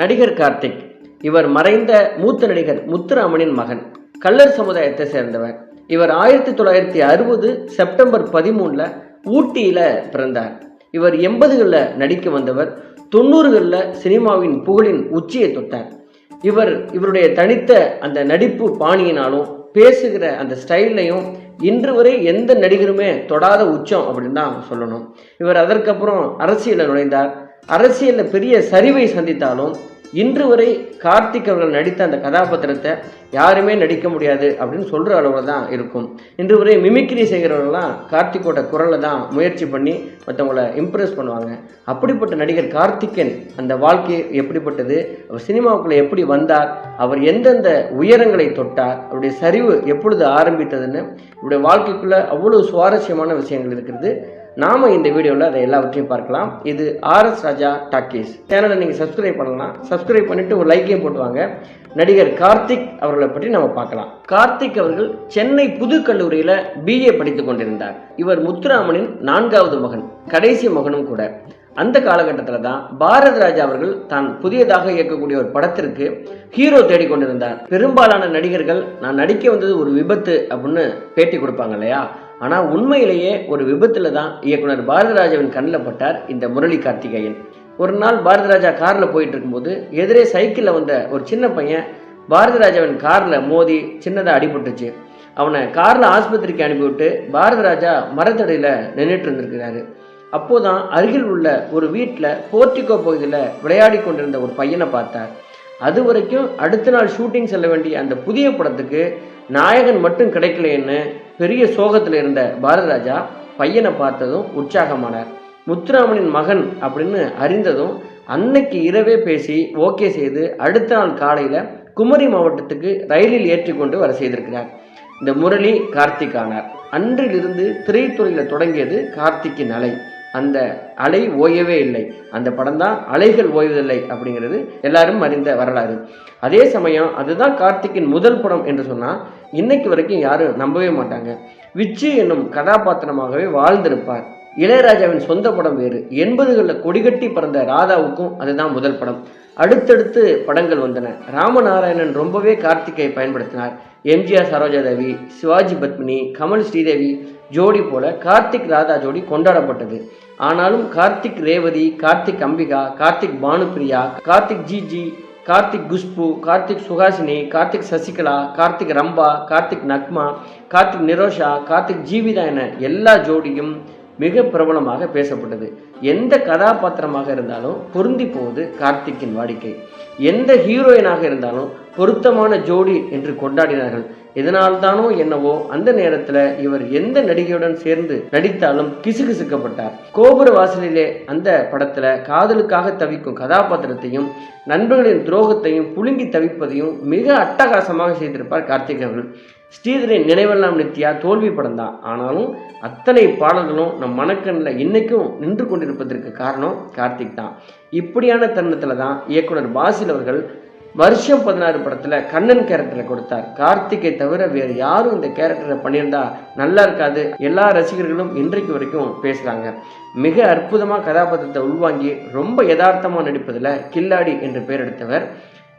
நடிகர் கார்த்திக். இவர் மறைந்த மூத்த நடிகர் முத்துராமனின் மகன். கல்லர் சமுதாயத்தை சேர்ந்தவர். இவர் ஆயிரத்தி தொள்ளாயிரத்தி அறுபது செப்டம்பர் பதிமூணில் ஊட்டியில் பிறந்தார். இவர் எண்பதுகளில் நடிக்க வந்தவர். தொண்ணூறுகளில் சினிமாவின் புகழின் உச்சியை தொட்டார். இவர் இவருடைய தனித்த அந்த நடிப்பு பாணியினாலும் பேசுகிற அந்த ஸ்டைல்லையும் இன்று வரை எந்த நடிகருமே தொடாத உச்சம் அப்படின்னு தான் சொல்லணும். இவர் அதற்கப்புறம் அரசியலில் நுழைந்தார். அரசியலில் பெரிய சரிவை சந்தித்தாலும் இன்று வரை கார்த்திக் அவர்கள் நடித்த அந்த கதாபாத்திரத்தை யாருமே நடிக்க முடியாது அப்படின்னு சொல்கிற அளவில் தான் இருக்கும். இன்று வரை மிமிக்ரி செய்கிறவர்கள்லாம் கார்த்திக்கோட குரலை தான் முயற்சி பண்ணி மற்றவங்கள இம்ப்ரெஸ் பண்ணுவாங்க. அப்படிப்பட்ட நடிகர் கார்த்திகன் அந்த வாழ்க்கை எப்படிப்பட்டது? அவர் சினிமாவுக்குள்ளே எப்படி வந்தார்? அவர் எந்தெந்த உயரங்களை தொட்டார்? அவருடைய சரிவு எப்பொழுது ஆரம்பித்ததுன்னு இவருடைய வாழ்க்கைக்குள்ளே அவ்வளோ சுவாரஸ்யமான விஷயங்கள் இருக்கிறது. நாம இந்த வீடியோவில் அதை எல்லாவற்றையும் பார்க்கலாம். இது ஆர்எஸ் ராஜா டாக்கீஸ். சேனலை நீங்கள் சப்ஸ்கிரைப் பண்ணலாம். சப்ஸ்கிரைப் பண்ணிட்டு ஒரு லைக்கையும் போட்டுவாங்க நடிகர் கார்த்திக் அவர்களை பற்றி நம்ம பார்க்கலாம். கார்த்திக் அவர்கள் சென்னை புது கல்லூரியில் பிஏ படித்து கொண்டிருந்தார். இவர் முத்துராமனின் நான்காவது மகன் கடைசி மகனும் கூட. அந்த காலகட்டத்தில் தான் பாரத் ராஜா அவர்கள் தான் புதியதாக இயக்கக்கூடிய ஒரு படத்திற்கு ஹீரோ தேடிக்கொண்டிருந்தார் பெரும்பாலான நடிகர்கள் நான் நடிக்க வந்தது ஒரு விபத்து அப்படின்னு பேட்டி கொடுப்பாங்க இல்லையா? ஆனால் உண்மையிலேயே ஒரு விபத்தில் தான் இயக்குனர் பாரதிராஜாவின் கண்ணில் பட்டார் இந்த முரளி கார்த்திகேயன். ஒரு நாள் பாரதிராஜா காரில் போயிட்டு இருக்கும்போது எதிரே சைக்கிளில் வந்த ஒரு சின்ன பையன் பாரதிராஜாவின் காரில் மோதி சின்னதாக அடிபட்டுச்சு. அவனை காரில் ஆஸ்பத்திரிக்கு அனுப்பிவிட்டு பாரதிராஜா மரத்தடியில் நின்றுட்டு இருந்திருக்கிறாரு. அப்போதான் அருகில் உள்ள ஒரு வீட்டில் போர்ட்டிகோ பகுதியில் விளையாடி கொண்டிருந்த ஒரு பையனை பார்த்தார். அது வரைக்கும் அடுத்த நாள் ஷூட்டிங் செல்ல வேண்டிய அந்த புதிய படத்துக்கு நாயகன் மட்டும் கிடைக்கலன்னு பெரிய சோகத்தில் இருந்த பாரதராஜா பையனை பார்த்ததும் உற்சாகமானார். முத்துராமனின் மகன் அப்படின்னு அறிந்ததும் அன்னைக்கு இரவே பேசி ஓகே செய்து அடுத்த நாள் காலையில் குமரி மாவட்டத்துக்கு ரயிலில் ஏற்றி கொண்டு வர செய்திருக்கிறார். இந்த முரளி கார்த்திக் ஆனார். அன்றிலிருந்து திரைத்துறையில் தொடங்கியது கார்த்திக்கின் அலை. அந்த அலை ஓயவே இல்லை. அந்த படம் தான் அலைகள் ஓய்வதில்லை அப்படிங்கிறது எல்லாரும் அறிந்த வரலாறு. அதே சமயம் அதுதான் கார்த்திக்கின் முதல் படம் என்று சொன்னால் இன்னைக்கு வரைக்கும் யாரும் நம்பவே மாட்டாங்க. விச்சு என்னும் கதாபாத்திரமாகவே வாழ்ந்திருப்பார். இளையராஜாவின் சொந்த படம் வேறு. எண்பதுகளில் கொடிகட்டி பறந்த ராதாவுக்கும் அதுதான் முதல் படம். அடுத்தடுத்து படங்கள் வந்தன. ராமநாராயணன் ரொம்பவே கார்த்திகை பயன்படுத்தினார். எம்ஜிஆர் சரோஜாதேவி சிவாஜி பத்மினி கமல் ஸ்ரீதேவி ஜோடி போல கார்த்திக் ராதா ஜோடி கொண்டாடப்பட்டது. ஆனாலும் கார்த்திக் ரேவதி கார்த்திக் அம்பிகா கார்த்திக் பானுப்பிரியா கார்த்திக் ஜிஜி கார்த்திக் குஷ்பு கார்த்திக் சுஹாசினி கார்த்திக் சசிகலா கார்த்திக் ரம்பா கார்த்திக் நக்மா கார்த்திக் நிரோஷா கார்த்திக் ஜீவிதா என எல்லா ஜோடியும் மிக பிரபலமாக பேசப்பட்டது. எந்த கதாபாத்திரமாக இருந்தாலும் பொருந்தி போவது கார்த்திக்கின் வாடிக்கை. எந்த ஹீரோயினாக இருந்தாலும் பொருத்தமான ஜோடி என்று கொண்டாடினார்கள். இதனால்தானோ என்னவோ அந்த நேரத்தில் இவர் எந்த நடிகையுடன் சேர்ந்து நடித்தாலும் கிசுகிசுக்கப்பட்டார். கோபுர வாசலிலே அந்த படத்தில் காதலுக்காக தவிக்கும் கதாபாத்திரத்தையும் நண்பர்களின் துரோகத்தையும் புழுங்கி தவிப்பதையும் மிக அட்டகாசமாக செய்திருப்பார் கார்த்திக் அவர்கள். ஸ்ரீதரின் நினைவெல்லாம் நித்யா தோல்வி படம் தான் ஆனாலும் அத்தனை பாடல்களும் நம் மனக்கண்ணில் இன்றைக்கும் நின்று கொண்டிருப்பதற்கு காரணம் கார்த்திக் தான். இப்படியான தருணத்தில் தான் இயக்குனர் பாசில் அவர்கள் வருஷம் பதினாறு படத்தில் கண்ணன் கேரக்டரை கொடுத்தார். கார்த்திகை தவிர வேறு யாரும் இந்த கேரக்டரை பண்ணியிருந்தா நல்லா இருக்காது. எல்லா ரசிகர்களும் இன்றைக்கு வரைக்கும் பேசுகிறாங்க மிக அற்புதமாக கதாபாத்திரத்தை உள்வாங்கி ரொம்ப யதார்த்தமாக நடிப்பதில் கில்லாடி என்று பெயர் எடுத்தவர்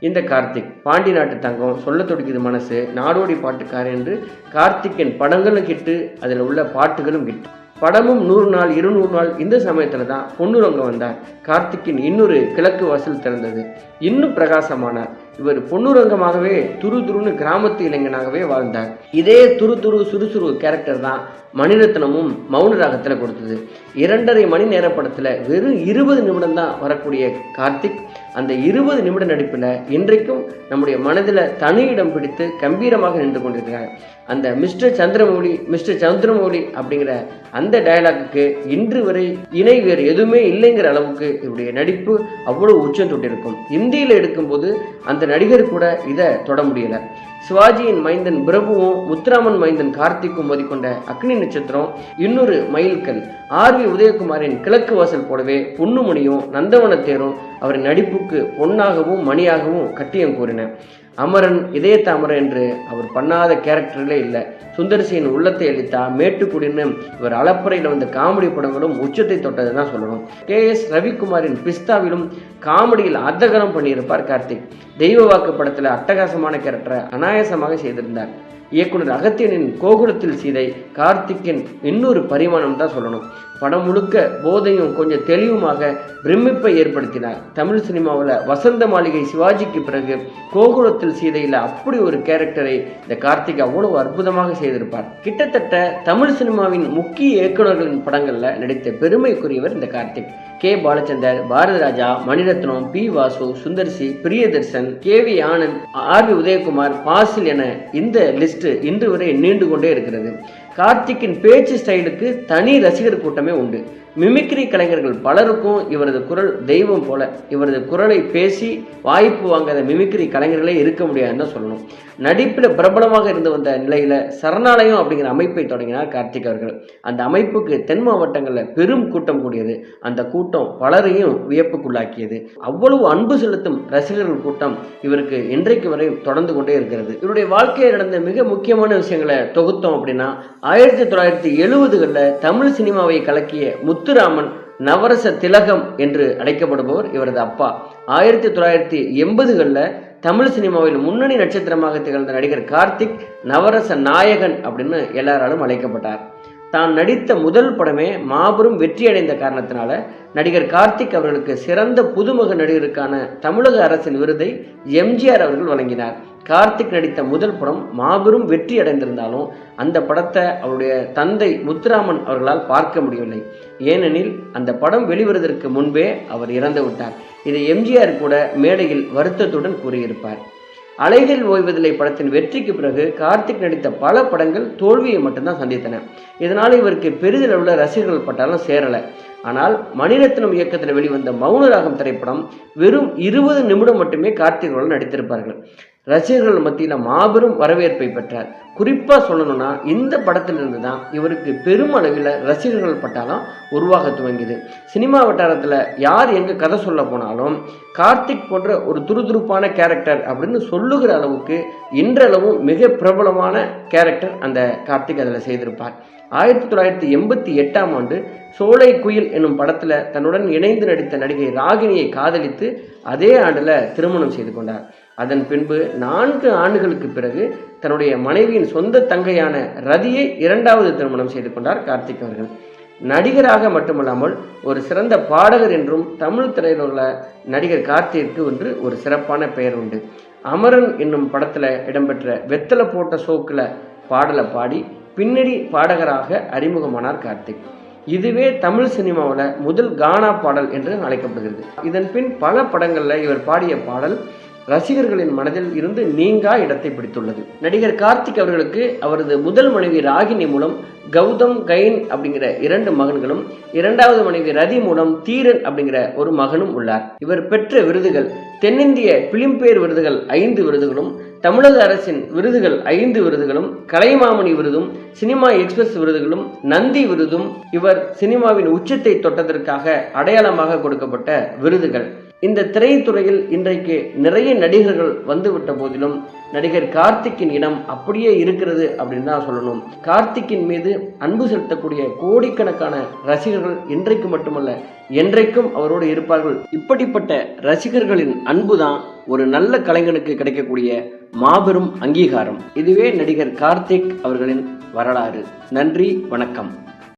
இந்த கார்த்திக் பாண்டி நாட்டு தங்கம் சொல்ல துடிக்குது மனசு நாடோடி பாட்டுக்காரன் என்று கார்த்திக்கின் படங்களும் கிட்டு அதில் உள்ள பாட்டுகளும் கிட்டு. படமும் நூறு நாள் இருநூறு நாள் இந்த சமயத்தில் தான் பொன்னுரங்கம் வந்தார். கார்த்திக்கின் இன்னொரு கிழக்கு வாசல் திறந்தது. இன்னும் பிரகாசமானார். இவர் பொன்னுரங்கமாகவே துரு துருன்னு கிராமத்து இளைஞனாகவே வாழ்ந்தார். இதே துரு துரு சுறுசுறு கேரக்டர் தான் மணிரத்னமும் மௌன ராகத்தில் கொடுத்தது. இரண்டரை மணி நேர படத்தில் வெறும் இருபது நிமிடம் தான் வரக்கூடிய கார்த்திக் அந்த இருபது நிமிட நடிப்பில் இன்றைக்கும் நம்முடைய மனதில் தனி இடம் பிடித்து கம்பீரமாக நின்று கொண்டிருக்கிறார். அந்த மிஸ்டர் சந்திரமௌலி மிஸ்டர் சந்திரமௌலி அப்படிங்கிற அந்த டயலாக்குக்கு இன்று வரை இணை வேறு எதுவுமே இல்லைங்கிற அளவுக்கு இவருடைய நடிப்பு அவ்வளோ உச்சம் தொட்டிருக்கும். இந்தியில் எடுக்கும்போது அந்த நடிகர் கூட இதை தொட முடியலை. சிவாஜியின் மைந்தன் பிரபுவும் முத்துராமன் மைந்தன் கார்த்திக்கும் மதிக்கொண்ட அக்னி நட்சத்திரம் இன்னொரு மைல்கல். ஆர் வி உதயகுமாரின் கிழக்கு வாசல் போலவே பொன்னுமணியும் நந்தவன தேரும் அவரின் நடிப்புக்கு பொன்னாகவும் மணியாகவும் கட்டியம் கூறின. அமரன் இதய தாமரை என்று அவர் பண்ணாத கேரக்டர்களே இல்லை. சுந்தரசியின் உள்ளத்தை அளித்தா மேட்டுக்குடின்னு இவர் அலப்பறையில் வந்த காமெடி படங்களும் உச்சத்தை தொட்டது தான் சொல்லணும். கே. எஸ். ரவிக்குமாரின் பிஸ்தாவிலும் காமெடியில் அத்தகரம் பண்ணியிருப்பார் கார்த்திக். தெய்வ வாக்கு படத்தில் அட்டகாசமான கேரக்டரை அனாயாசமாக செய்திருந்தார். இயக்குனர் அகத்தியனின் கோகுலத்தில் சீதை கார்த்திக்கின் இன்னொரு பரிமாணம் தான் சொல்லணும். படம் முழுக்க போதையும் கொஞ்சம் தெளிவுமாக பிரமிப்பை ஏற்படுத்தினார். தமிழ் சினிமாவில் வசந்த மாளிகை சிவாஜிக்கு பிறகு கோகுலத்தில் சீதையில் அப்படி ஒரு கேரக்டரை இந்த கார்த்திக் அவ்வளவு அற்புதமாக செய்திருப்பார். கிட்டத்தட்ட தமிழ் சினிமாவின் முக்கிய இயக்குநர்களின் படங்களில் நடித்த பெருமைக்குரியவர் இந்த Karthik. K. Balachander Bharathiraja Maniratnam P. Vasu Sundar C Priyadarshan K. V. Anand R. V. Udayakumar Fazil என இந்த லிஸ்ட் இன்று வரை நீண்டு கொண்டே இருக்கிறது. கார்த்திக்கின் பேச்சு ஸ்டைலுக்கு தனி ரசிகர் கூட்டமே உண்டு. மிமிக்ரி கலைஞர்கள் பலருக்கும் இவரது குரல் தெய்வம் போல இவரது குரலை பேசி வாய்ப்பு வாங்காத மிமிக்ரி கலைஞர்களே இருக்க முடியாதுன்னு தான் சொல்லணும். நடிப்பில் பிரபலமாக இருந்து வந்த நிலையில் சரணாலயம் அப்படிங்கிற அமைப்பை தொடங்கினார் கார்த்திக் அவர்கள். அந்த அமைப்புக்கு தென் மாவட்டங்களில் பெரும் கூட்டம் கூடியது. அந்த கூட்டம் பலரையும் வியப்புக்குள்ளாக்கியது. அவ்வளவு அன்பு செலுத்தும் ரசிகர்கள் கூட்டம் இவருக்கு இன்றைக்கு வரை தொடர்ந்து கொண்டே இருக்கிறது. இவருடைய வாழ்க்கையில் நடந்த மிக முக்கியமான விஷயங்களை தொகுத்தோம் அப்படின்னா ஆயிரத்தி தொள்ளாயிரத்தி எழுபதுகளில் தமிழ் சினிமாவை கலக்கிய முத்துராமன் நவரச திலகம் என்று அழைக்கப்படுபவர் இவரது அப்பா. ஆயிரத்தி தொள்ளாயிரத்தி எண்பதுகளில் தமிழ் சினிமாவில் முன்னணி நட்சத்திரமாக திகழ்ந்த நடிகர் கார்த்திக் நவரச நாயகன் அப்படின்னு எல்லாராலும் அழைக்கப்பட்டார். தான் நடித்த முதல் படமே மாபெரும் வெற்றி அடைந்த காரணத்தினால நடிகர் கார்த்திக் அவர்களுக்கு சிறந்த புதுமுக நடிகருக்கான தமிழக அரசின் விருதை எம்ஜிஆர் அவர்கள் வழங்கினார். கார்த்திக் நடித்த முதல் படம் மாபெரும் வெற்றி அடைந்திருந்தாலும் அந்த படத்தை அவருடைய தந்தை முத்துராமன் அவர்களால் பார்க்க முடியவில்லை. ஏனெனில் அந்த படம் வெளிவருவதற்கு முன்பே அவர் இறந்து விட்டார். இதை எம்ஜிஆர் கூட மேடையில் வருத்தத்துடன் கூறியிருப்பார். அலைகள் ஓய்வதில்லை படத்தின் வெற்றிக்கு பிறகு கார்த்திக் நடித்த பல படங்கள் தோல்வியை மட்டும்தான் சந்தித்தன. இதனால் இவருக்கு பெரிதளவில் ரசிகர்கள் பட்டாலும் சேரலை. ஆனால் மணிரத்னம் இயக்கத்தில் வெளிவந்த மௌனராகம் திரைப்படம் வெறும் இருபது நிமிடம் மட்டுமே கார்த்திக் நடித்திருப்பார்கள். ரசிகர்கள் மத்தியில் மாபெரும் வரவேற்பை பெற்றார். குறிப்பாக சொல்லணும்னா இந்த படத்திலிருந்து தான் இவருக்கு பெரும் அளவில் ரசிகர்கள் பட்டாலும் உருவாக துவங்கியது. சினிமா வட்டாரத்தில் யார் எங்கே கதை சொல்ல போனாலும் கார்த்திக் போன்ற ஒரு துருதுருப்பான கேரக்டர் அப்படின்னு சொல்லுகிற அளவுக்கு இன்றளவும் மிக பிரபலமான கேரக்டர் அந்த கார்த்திக் அதில் செய்திருப்பார். ஆயிரத்தி தொள்ளாயிரத்தி எண்பத்தி எட்டாம் ஆண்டு சோலை குயில் என்னும் படத்தில் தன்னுடன் இணைந்து நடித்த நடிகை ராகினியை காதலித்து அதே ஆண்டில் திருமணம் செய்து கொண்டார். அதன் பின்பு நான்கு ஆண்டுகளுக்கு பிறகு தன்னுடைய மனைவியின் சொந்த தங்கையான ரதியை இரண்டாவது திருமணம் செய்து கொண்டார் கார்த்திக் அவர்கள். நடிகராக மட்டுமல்லாமல் ஒரு சிறந்த பாடகர் என்றும் தமிழ் திரையுள்ள நடிகர் கார்த்திக்கு ஒன்று ஒரு சிறப்பான பெயர் உண்டு. அமரன் என்னும் படத்தில் இடம்பெற்ற வெத்தலை போட்ட சோக்கில் பாடலை பாடி பின்னணி பாடகராக அறிமுகமானார் கார்த்திக். இதுவே தமிழ் சினிமாவில் முதல் கானா பாடல் என்று அழைக்கப்படுகிறது. இதன் பின் பல படங்களில் இவர் பாடிய பாடல் ரசிகர்களின் மனதில் இருந்து நீங்கா இடத்தை பிடித்துள்ளது. நடிகர் கார்த்திக் அவர்களுக்கு அவரது முதல் மனைவி ராகினி மூலம் கௌதம் கைன் அப்படிங்கிற இரண்டு மகன்களும் இரண்டாவது மனைவி ரதி மூலம் தீரன் அப்படிங்கிற ஒரு மகனும் உள்ளார். இவர் பெற்ற விருதுகள் தென்னிந்திய பிலிம்பேர் விருதுகள் ஐந்து விருதுகளும் தமிழக அரசின் விருதுகள் ஐந்து விருதுகளும் கலைமாமணி விருதும் சினிமா எக்ஸ்பிரஸ் விருதுகளும் நந்தி விருதும் இவர் சினிமாவின் உச்சத்தை தொட்டதற்காக அடையாளமாக கொடுக்கப்பட்ட விருதுகள். இந்த திரைத்துறையில் இன்றைக்கு நிறைய நடிகர்கள் வந்துவிட்ட போதிலும் நடிகர் கார்த்திக்கின் இடம் அப்படியே இருக்கிறது அப்படின்னு தான் சொல்லணும். கார்த்திக்கின் மீது அன்பு செலுத்தக்கூடிய கோடிக்கணக்கான ரசிகர்கள் இன்றைக்கு மட்டுமல்ல என்றைக்கும் அவரோடு இருப்பார்கள். இப்படிப்பட்ட ரசிகர்களின் அன்பு தான் ஒரு நல்ல கலைஞனுக்கு கிடைக்கக்கூடிய மாபெரும் அங்கீகாரம். இதுவே நடிகர் கார்த்திக் அவர்களின் வரலாறு. நன்றி வணக்கம்.